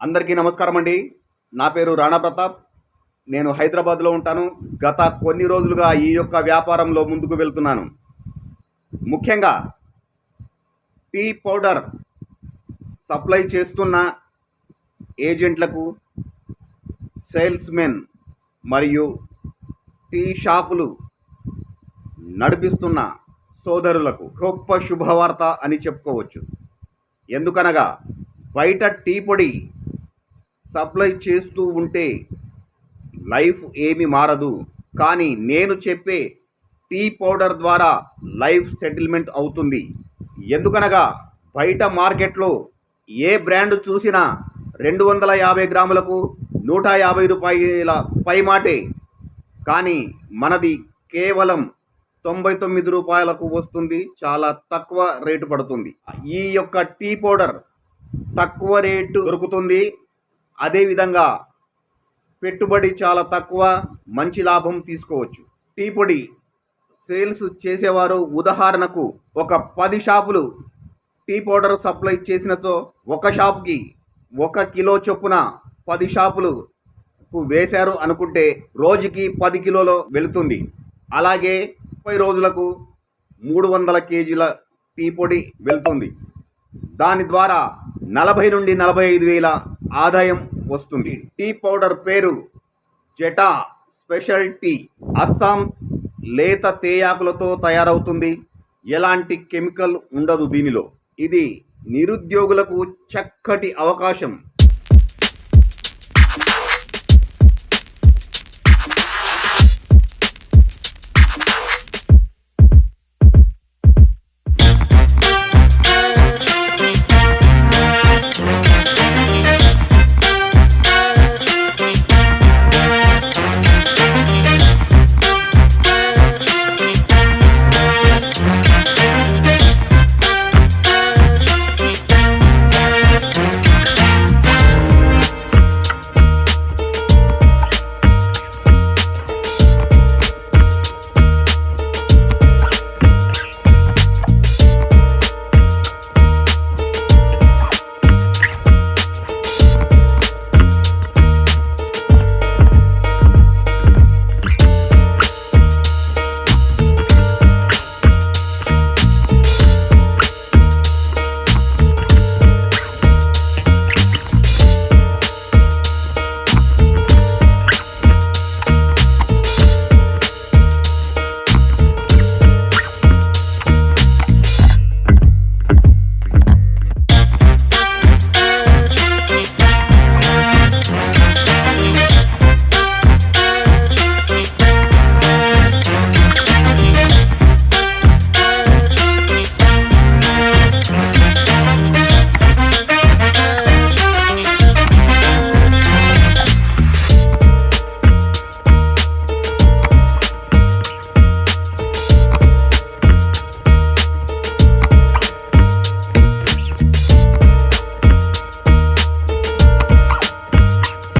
అందరికీ నమస్కారం అండి. నా పేరు రాణా ప్రతాప్. నేను హైదరాబాద్లో ఉంటాను. గత కొన్ని రోజులుగా ఈ యొక్క వ్యాపారంలో ముందుకు వెళ్తున్నాను. ముఖ్యంగా టీ పౌడర్ సప్లై చేస్తున్న ఏజెంట్లకు సేల్స్మెన్ మరియు టీ షాపులు నడిపిస్తున్న సోదరులకు గొప్ప శుభవార్త అని చెప్పుకోవచ్చు. ఎందుకనగా బయట టీ పొడి సప్లై చేస్తూ ఉంటే లైఫ్ ఏమి మారదు. కానీ నేను చెప్పే టీ పౌడర్ ద్వారా లైఫ్ సెటిల్మెంట్ అవుతుంది. ఎందుకనగా బయట మార్కెట్లో ఏ బ్రాండ్ చూసినా రెండు వందల యాభై గ్రాములకు నూట యాభై రూపాయల పైమాటే. కానీ మనది కేవలం తొంభై తొమ్మిది రూపాయలకు వస్తుంది. చాలా తక్కువ రేటు పడుతుంది. ఈ యొక్క టీ పౌడర్ తక్కువ రేటు దొరుకుతుంది. అదేవిధంగా పెట్టుబడి చాలా తక్కువ మంచి లాభం తీసుకోవచ్చు. టీ పొడి సేల్స్ చేసేవారు ఉదాహరణకు ఒక పది షాపులు టీ పౌడర్ సప్లై చేసినతో ఒక షాప్కి ఒక కిలో చొప్పున పది షాపులు వేశారు అనుకుంటే రోజుకి పది కిలోలు వెళుతుంది. అలాగే ముప్పై రోజులకు మూడు వందల కేజీల టీ పొడి వెళ్తుంది. దాని ద్వారా నలభై నుండి నలభై ఐదు వేల ఆదాయం వస్తుంది. టీ పౌడర్ పేరు జటా స్పెషల్ టీ అస్సాం లేత తేయాకులతో తయారవుతుంది. ఎలాంటి కెమికల్ ఉండదు దీనిలో. ఇది నిరుద్యోగులకు చక్కటి అవకాశం.